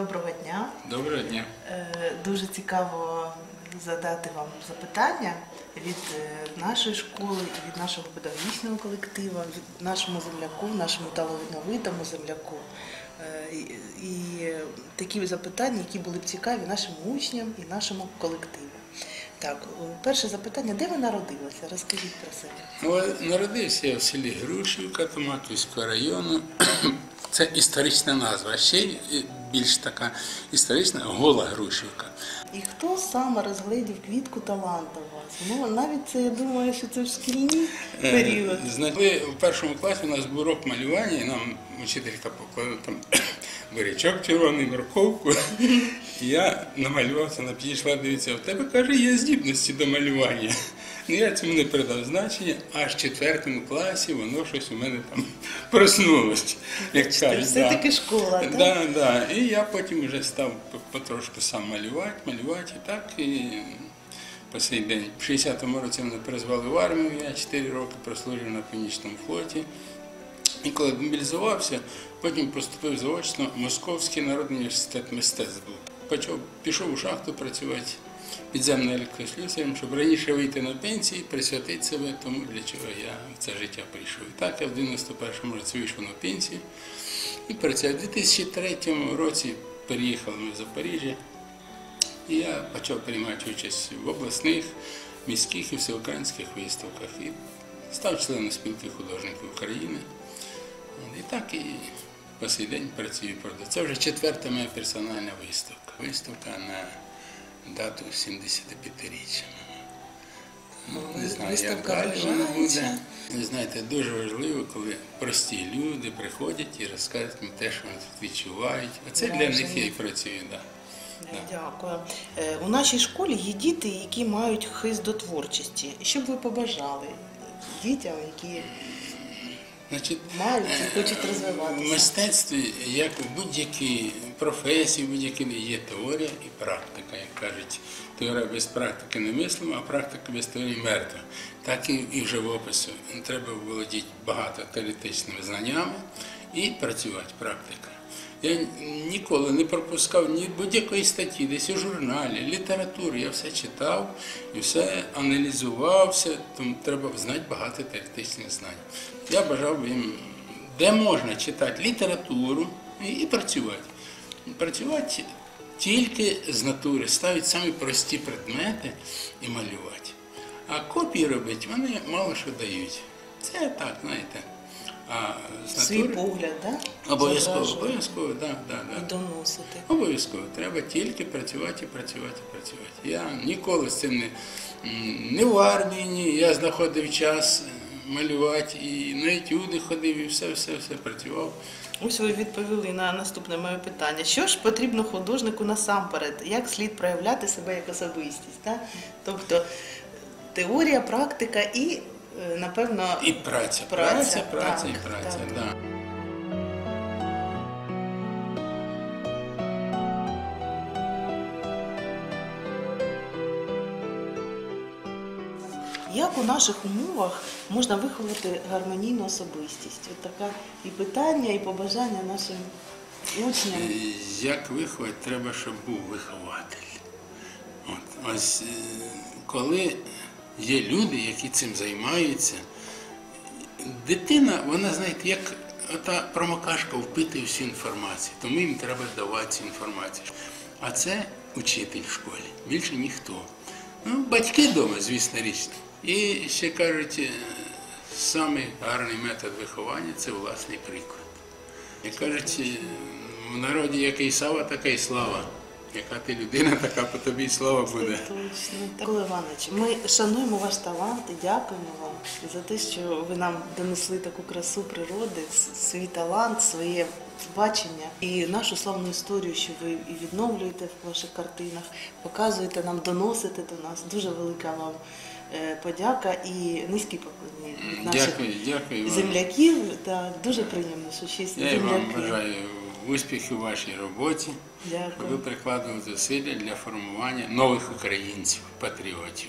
Доброго дня. Доброго дня. Е, Дуже цікаво задати вам запитання від е, нашої школи від нашого педагогічного колективу, від нашому земляку, нашому талановитому земляку. Е, І і такі запитання, які були б цікаві нашим учням і нашому колективу. Так, перше запитання, де ви народилися? Розкажіть про себе. Ну, Народився я в селі Грушівка Томаківського району. Це історична назва. Ще більш така історична гола Грушівка. І хто саме розглядів квітку таланту у вас? Ну, навіть це, я думаю, що це в шкільний період. Е, Знаєте, в першому класі у нас був урок малювання, і нам учителька там бурячок червоний, морковку. Я намалювався, вона підійшла, дивиться, в тебе каже, є здібності до малювання. Ну я цьому не придав значення, аж в четвертому класі воно щось у мене там проснулося. Як кажуть, все-таки школа, так? Да, да. І я потім вже став потрошку сам малювати, малювати і так. І по сей день. В 60-му році мене призвали в армію, я 4 роки прослужив на Північному флоті. І коли мобілізувався, потім поступив заочно в Московський народний університет мистецтв. Почав, пішов у шахту працювати підземним електрослюсарем, щоб раніше вийти на пенсію, присвятити себе тому, для чого я в це життя прийшов. І так я в 91-му році вийшов на пенсію і працював. У 2003 році переїхали ми в Запоріжжя. І я почав приймати участь в обласних, міських і всеукраїнських виставках. І став членом спілки художників України. І так і по сей день працюю. правда. Це вже четверта моя персональна виставка. Виставка на дату 75-річчя. Ну, не знаю, як далі вона буде. Ви знаєте, дуже важливо, коли прості люди приходять і розказують мені те, що вони тут відчувають. А це для них я і працюю. Да. Дякую. Е, У нашій школі є діти, які мають хист до творчості. Що б ви побажали дітям, які Значить, мають хочуть В мистецтві, як в будь-якій професії, в будь-якій є теорія і практика. Як кажуть, теорія без практики не мислимо, а практика без теорії мертва. Так і, і в живопису. Треба володіти багато теоретичними знаннями і працювати практика. Я ніколи не пропускав ні будь-якої статті, десь у журналі, літературі. Я все читав і все аналізував, все, тому треба знати багато теоретичних знань. Я бажав їм, де можна читати літературу і, працювати. Працювати тільки з натури, ставити самі прості предмети і малювати. А копії робити вони мало що дають. Це так, знаєте. А Свій погляд, да? обов'язково, обов'язково, да, да, і да. доносити. Обов'язково. Треба тільки працювати, працювати, працювати. Я ніколи з цим не, не в армії, ні. Я знаходив час е, малювати і на етюди ходив, і все, все, все працював. Ось ви відповіли на наступне моє питання. Що ж потрібно художнику насамперед? Як слід проявляти себе як особистість? Да? Тобто теорія, практика і, напевно, І праця, Праця, праця, праця, так, і праця. так. Да. Як у наших умовах можна виховати гармонійну особистість? От таке і питання, і побажання нашим учням. Е, Як виховати, треба, щоб був вихователь. От, ось е, коли є люди, які цим займаються, дитина, вона, знаєте, як та промокашка впитує всю інформацію, тому їм треба давати цю інформацію. А це учитель в школі, більше ніхто. Ну, батьки вдома, звісно, річ. І ще кажуть, е, самий гарний метод виховання це власний приклад. Як кажуть, е, в народі який сава, така й слава. Яка ти людина, така по тобі слава буде. Точно. Микола Іванович, ми шануємо ваш талант і дякуємо вам за те, що ви нам донесли таку красу природи, свій талант, своє бачення і нашу славну історію, що ви і відновлюєте в ваших картинах, показуєте нам, доносите до нас. Дуже велика вам е, подяка і низькі поклони від наших Дякую, дякую вам. земляків. Так, дуже приємно, що ще Я вам бажаю успіхів у вашій роботі. Дякую. Ви прикладали зусилля для формування нових українців, патріотів.